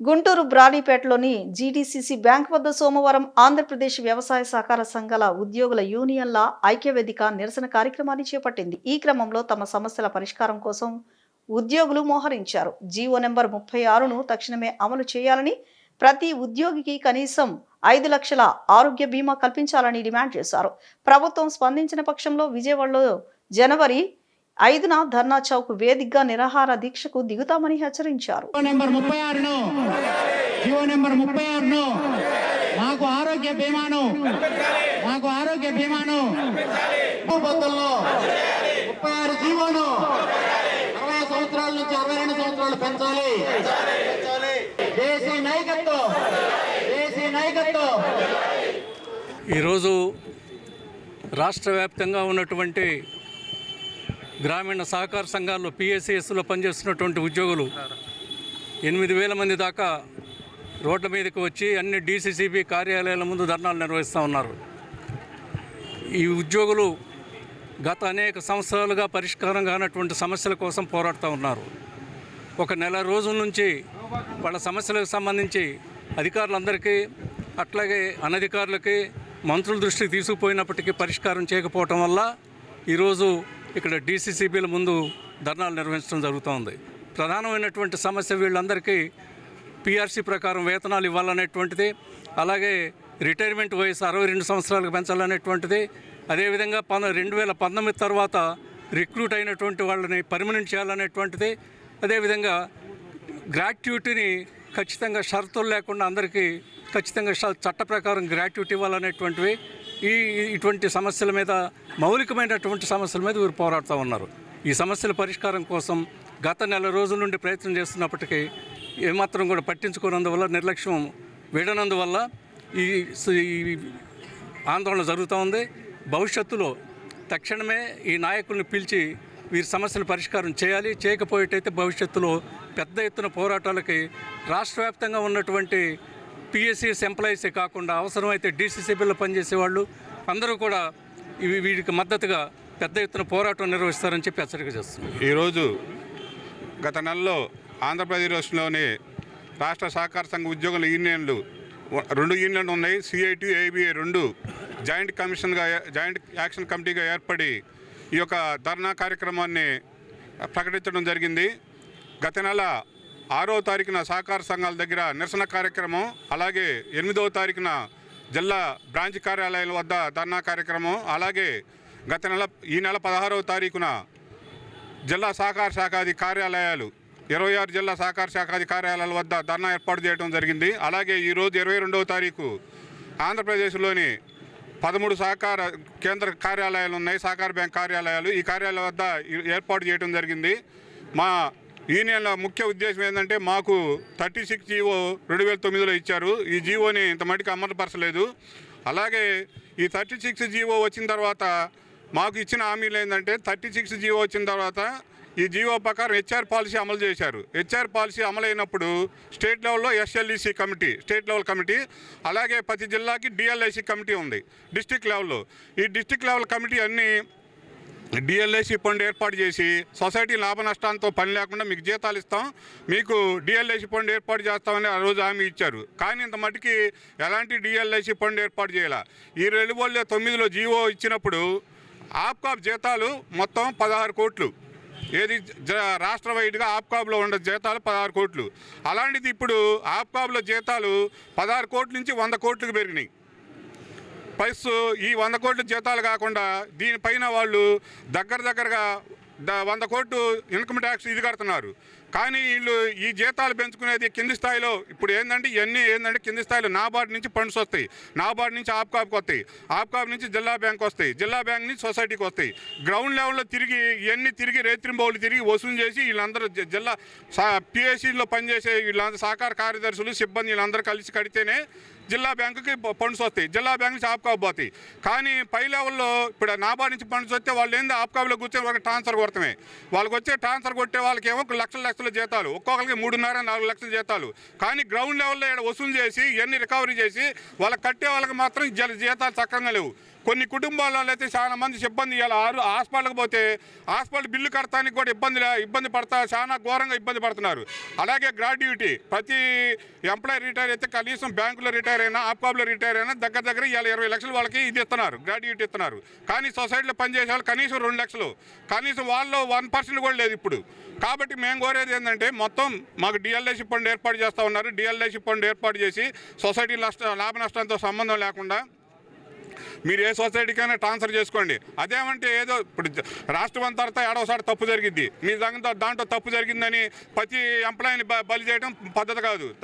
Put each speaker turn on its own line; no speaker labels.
Guntur బ్రాడీపేటలోని GDCC bank వద్ద సోమవారం ఆంధ్రప్రదేశ్ వ్యవసాయ సహకార సంఘాల ఉద్యోగుల యూనియన్ల ఐక్యవేదిక నిరసన కార్యక్రమాన్ని చేపట్టింది. ఈ క్రమంలో తమ సమస్యల పరిష్కారం కోసం ఉద్యోగులు మోహరించారు. జీవో నెంబర్ ముప్పై ఆరును తక్షణమే అమలు చేయాలని ప్రతి ఉద్యోగికి కనీసం ఐదు లక్షల ఆరోగ్య బీమా కల్పించాలని డిమాండ్ చేశారు. ప్రభుత్వం స్పందించిన పక్షంలో విజయవాడలో జనవరి ఐదున ధర్నా చౌక్ వేదికగా నిరాహార దీక్షకు దిగుతామని హెచ్చరించారు.
జీవో నెంబర్ ముప్పై ఆరును జీవో నెంబర్ ముప్పై ఆరును మాకు ఆరోగ్య బీమాను మాకు ఆరోగ్య బీమాను. ముప్పై ఆరు జీవోను అరవై సంవత్సరాల నుంచి అరవై రెండు సంవత్సరాలు పెంచాలి. దేశీ నాయకత్వం దేశీ నాయకత్వం.
ఈరోజు రాష్ట్ర వ్యాప్తంగా ఉన్నటువంటి గ్రామీణ సహకార సంఘాల్లో పిఎస్సిఎస్లో పనిచేస్తున్నటువంటి ఉద్యోగులు ఎనిమిది వేల మంది దాకా రోడ్ల మీదకి వచ్చి అన్ని డీసీసీబీ కార్యాలయాల ముందు ధర్నాలు నిర్వహిస్తూ ఉన్నారు. ఈ ఉద్యోగులు గత అనేక సంవత్సరాలుగా పరిష్కారం కానటువంటి సమస్యల కోసం పోరాడుతూ ఉన్నారు. ఒక నెల రోజుల నుంచి వాళ్ళ సమస్యలకు సంబంధించి అధికారులందరికీ అట్లాగే అనధికారులకి మంత్రుల దృష్టికి తీసుకుపోయినప్పటికీ పరిష్కారం చేయకపోవటం వల్ల ఈరోజు ఇక్కడ డీసీసీబీల ముందు ధర్నాలు నిర్వహించడం జరుగుతోంది. ప్రధానమైనటువంటి సమస్య వీళ్ళందరికీ పిఆర్సీ ప్రకారం వేతనాలు ఇవ్వాలనేటువంటిది అలాగే రిటైర్మెంట్ వయసు అరవై రెండు సంవత్సరాలకు పెంచాలనేటువంటిది అదేవిధంగా పన రెండు వేల పంతొమ్మిది తర్వాత రిక్రూట్ అయినటువంటి వాళ్ళని పర్మనెంట్ చేయాలనేటువంటిది అదేవిధంగా గ్రాట్యుటీని ఖచ్చితంగా షరతులు లేకుండా అందరికీ ఖచ్చితంగా చట్ట ప్రకారం గ్రాట్యుటీ ఇవ్వాలనేటువంటివి ఈ ఇటువంటి సమస్యల మీద మౌలికమైనటువంటి సమస్యల మీద వీరు పోరాడుతూ ఉన్నారు. ఈ సమస్యల పరిష్కారం కోసం గత నెల రోజుల నుండి ప్రయత్నం చేస్తున్నప్పటికీ ఏమాత్రం కూడా పట్టించుకోనందువల్ల నిర్లక్ష్యం వీడనందువల్ల ఈ ఈ ఆందోళన జరుగుతూ ఉంది. భవిష్యత్తులో తక్షణమే ఈ నాయకుల్ని పిలిచి వీరి సమస్యల పరిష్కారం చేయాలి. చేయకపోయేటైతే భవిష్యత్తులో పెద్ద ఎత్తున పోరాటాలకి రాష్ట్ర వ్యాప్తంగా ఉన్నటువంటి పిఎస్సిఎస్ ఎంప్లాయీసే కాకుండా అవసరమైతే డీసీసీబీలో పనిచేసే వాళ్ళు అందరూ కూడా ఇవి వీటికి మద్దతుగా పెద్ద ఎత్తున పోరాటం నిర్వహిస్తారని చెప్పి హెచ్చరిక చేస్తున్నారు
ఈరోజు గత నెలలో ఆంధ్రప్రదేశ్లోని రాష్ట్ర సహకార సంఘ ఉద్యోగుల యూనియన్లు రెండు యూనియన్లు ఉన్నాయి సిఐటి ఏబిఐ రెండు జాయింట్ కమిషన్గా జాయింట్ యాక్షన్ కమిటీగా ఏర్పడి ఈ యొక్క ధర్నా కార్యక్రమాన్ని ప్రకటించడం జరిగింది. గత నెల ఆరో తారీఖున సహకార సంఘాల దగ్గర నిరసన కార్యక్రమం అలాగే ఎనిమిదవ తారీఖున జిల్లా బ్రాంచ్ కార్యాలయాల వద్ద ధర్నా కార్యక్రమం అలాగే గత నెల ఈ నెల పదహారవ తారీఖున జిల్లా సహకార శాఖాది కార్యాలయాలు ఇరవై ఆరు జిల్లా సహకార శాఖాది కార్యాలయాల వద్ద ధర్నా ఏర్పాటు చేయడం జరిగింది. అలాగే ఈరోజు ఇరవై రెండవ తారీఖు ఆంధ్రప్రదేశ్లోని పదమూడు సహకార కేంద్ర కార్యాలయాలు ఉన్నాయి. సహకార బ్యాంక్ కార్యాలయాలు ఈ కార్యాలయాల వద్ద ఏర్పాటు చేయడం జరిగింది. మా యూనియన్ల ముఖ్య ఉద్దేశం ఏంటంటే మాకు థర్టీ సిక్స్ జీవో రెండు వేల తొమ్మిదిలో ఇచ్చారు. ఈ జీవోని ఇంత మటుకు అమలుపరచలేదు. అలాగే ఈ థర్టీ సిక్స్ జీవో వచ్చిన తర్వాత మాకు ఇచ్చిన హామీలు ఏంటంటే థర్టీ సిక్స్ జీవో వచ్చిన తర్వాత ఈ జీవో ప్రకారం హెచ్ఆర్ పాలసీ అమలు చేశారు. హెచ్ఆర్ పాలసీ అమలైనప్పుడు స్టేట్ లెవెల్లో SLEC committee state level committee అలాగే ప్రతి జిల్లాకి డిఎల్ఐసి కమిటీ ఉంది డిస్టిక్ లెవెల్లో. ఈ డిస్టిక్ లెవెల్ కమిటీ అన్నీ డిఎల్ఐసి ఫండ్ ఏర్పాటు చేసి సొసైటీ లాభ నష్టాలతో పని లేకుండా మీకు జీతాలు ఇస్తాం. మీకు డిఎల్ఐసి ఫండ్ ఏర్పాటు చేస్తామని ఆ రోజు హామీ ఇచ్చారు. కానీ ఇంత మటుకి ఎలాంటి డిఎల్ఐసి ఫండ్ ఏర్పాటు చేయాల? ఈ రెండు వేల తొమ్మిదిలో జీవో ఇచ్చినప్పుడు ఆప్కాప్ జీతాలు మొత్తం పదహారు కోట్లు. ఏది రాష్ట్ర వైడ్గా ఆప్కాబ్లో ఉన్న జీతాలు పదహారు కోట్లు. అలాంటిది ఇప్పుడు ఆప్కాబ్లో జీతాలు పదహారు కోట్ల నుంచి వంద కోట్లకు పెరిగినాయి. ప్లస్ ఈ వంద కోట్ల జీతాలు కాకుండా దీనిపైన వాళ్ళు దగ్గర దగ్గరగా ద- వంద కోట్లు ఇన్కమ్ ట్యాక్స్ ఇది కడుతున్నారు. కానీ వీళ్ళు ఈ జీతాలు పెంచుకునేది కింది స్థాయిలో ఇప్పుడు ఏంటంటే ఇవన్నీ ఏంటంటే కింది స్థాయిలో నాబార్డు నుంచి ఫండ్స్ వస్తాయి. నాబార్డు నుంచి ఆప్కాబ్కి వస్తాయి ఆప్కాబ్ నుంచి జిల్లా బ్యాంక్ వస్తాయి. జిల్లా బ్యాంక్ నుంచి సొసైటీకి వస్తాయి. గ్రౌండ్ లెవెల్లో తిరిగి ఇవన్నీ తిరిగి రేత్రింబౌలు తిరిగి వసూలు చేసి వీళ్ళందరూ జిల్లా పిఎస్సీలో పనిచేసే వీళ్ళందరూ సహకార కార్యదర్శులు సిబ్బంది వీళ్ళందరూ కలిసి కడితేనే జిల్లా బ్యాంకుకి ఫండ్స్ వస్తాయి. జిల్లా బ్యాంక్ నుంచి ఆప్కాబ్ పోతాయి. కానీ పై లెవెల్లో ఇప్పుడు నాబార్డ్ నుంచి ఫండ్స్ వస్తే వాళ్ళు ఏంది ఆప్కాబ్లో కూర్చొని వాళ్ళకి ట్రాన్స్ఫర్ కొడతామే. వాళ్ళకి వచ్చే ట్రాన్స్ఫర్ కొట్టే వాళ్ళకి ఏమో లక్షల లక్షల జీతాలు. ఒక్కొక్కరికి మూడున్నర నాలుగు లక్షల జీతాలు. కానీ గ్రౌండ్ లెవెల్లో ఇక్కడ వసూలు చేసి ఇవన్నీ రికవరీ చేసి వాళ్ళకి కట్టే వాళ్ళకి మాత్రం జీతాలు చక్కగా లేవు. కొన్ని కుటుంబాలలో అయితే చాలా మంది సిబ్బంది ఇలా ఆరు హాస్పిటల్కి పోతే హాస్పిటల్ బిల్లు కడతానికి కూడా ఇబ్బంది ఇబ్బంది పడతా చాలా ఘోరంగా ఇబ్బంది పడుతున్నారు. అలాగే గ్రాడ్యుటీ ప్రతి ఎంప్లాయీ రిటైర్ అయితే కనీసం బ్యాంకులో రిటైర్ అయినా ఆప్కాబ్లో రిటైర్ అయినా దగ్గర దగ్గర ఇవాళ ఇరవై లక్షలు వాళ్ళకి ఇది ఇస్తున్నారు గ్రాడ్యుయేట్ ఇస్తున్నారు. కానీ సొసైటీలో పనిచేసే వాళ్ళు కనీసం రెండు లక్షలు కనీసం వాళ్ళు వన్ పర్సెంట్ కూడా లేదు ఇప్పుడు. కాబట్టి మేము కోరేది ఏంటంటే మొత్తం మాకు డిఎల్ఐసి ఫండ్ ఏర్పాటు చేస్తూ ఉన్నారు. డిఎల్ఐసి ఫండ్ ఏర్పాటు చేసి సొసైటీ నష్ట లాభ నష్టంతో సంబంధం లేకుండా మీరు ఏ సొసైటీకైనా ట్రాన్స్ఫర్ చేసుకోండి. అదేమంటే ఏదో ఇప్పుడు రాష్ట్రం అంతా తర్వాత ఏడవసారి తప్పు జరిగింది మీ దాంట్లో దాంట్లో తప్పు జరిగిందని ప్రతి ఎంప్లాయీని బలి చేయడం పద్ధతి కాదు.